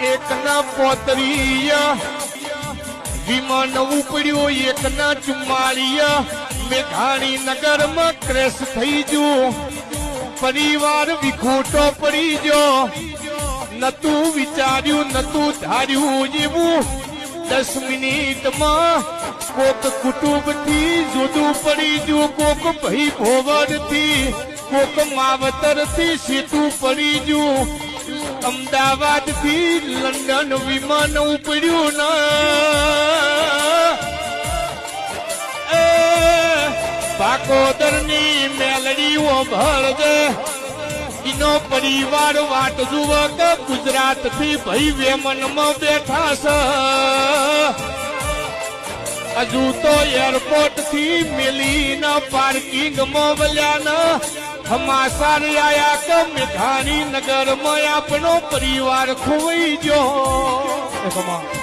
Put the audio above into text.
એકના પોતરીયા. વિમાન ઉપડ્યું એકના ચુમ્માળીયા મેઘાણી નગરમાં ક્રેશ થઈ ગયું. પરિવાર વિખોટો પડી ગયો. નતું વિચાર્યું, નતું ધાર્યું એવું. દસ મિનિટમાં કોક કુટુંબથી જુદું પડી ગયું. કોક ભાઈ ભોવરથી, કોક માવતરથી સીધું પડી ગયું. અમદાવાદથી લંડન વિમાન ઉપડ્યું ના. પાકોદરની મેલડીઓ ભરજે ઈનો પરિવાર વાટ જુવક ગુજરાતથી ભાઈ વેમનમાં બેઠા છે. હજુ તો એરપોર્ટથી મેલીના પાર્કિંગમાં વલ્યાના હમાસાર આયા કે મેઘાણી નગરમાં આપણો પરિવાર ખોવાઈ ગયો.